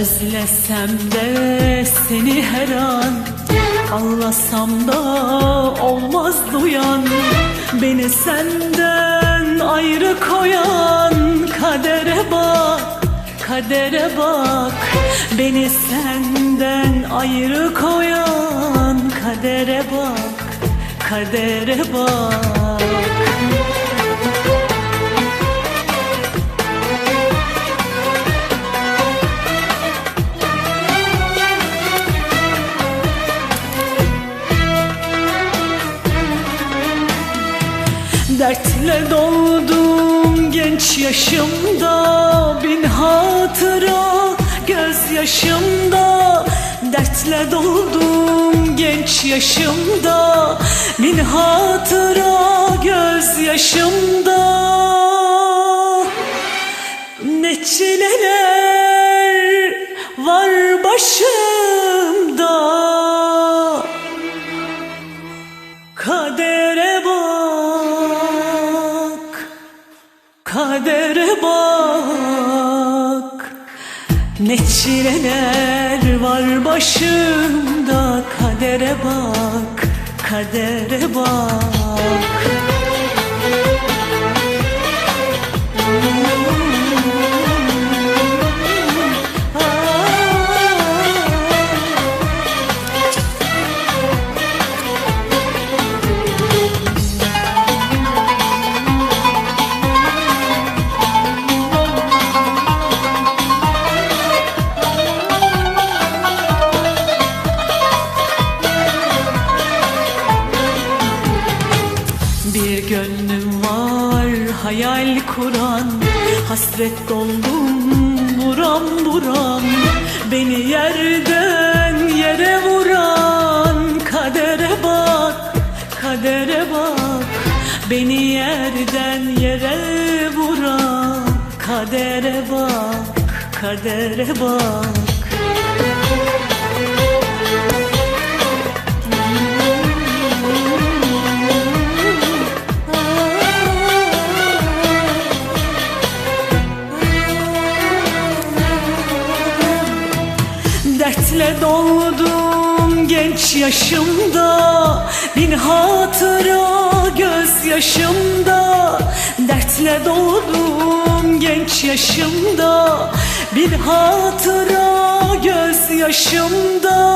Özlesem de seni her an Ağlasam da olmaz duyan. Beni senden ayrı koyan Kadere bak, kadere bak. Beni senden ayrı koyan Kadere bak, kadere bak Dertle doldum genç yaşımda Bin hatıra gözyaşımda Dertle doldum genç yaşımda Bin hatıra gözyaşımda Ne çileler var başımda bak. Ne çileler var başımda Kadere bak, kadere bak hayal kuran Hasret doldum buram buram Beni yerden yere vuran Kadere bak, kadere bak Beni yerden yere vuran Kadere bak, kadere bak yaşımda Bin hatıra gözyaşımda Dertle doldum genç yaşımda Bir hatıra gözyaşımda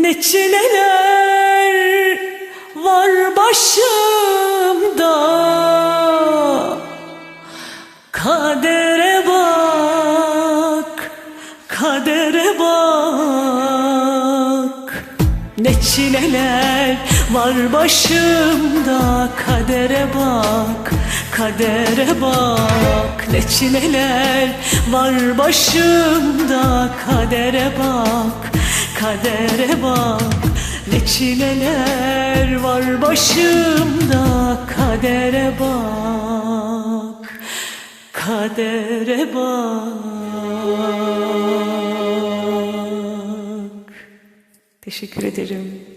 Ne çileler var başımda kadere bak. Ne çileler var başımda Kadere bak, kadere bak. Ne çileler var başımda Kadere bak, kadere bak. Ne çileler var başımda Kadere bak kadere bak. Teşekkür ederim.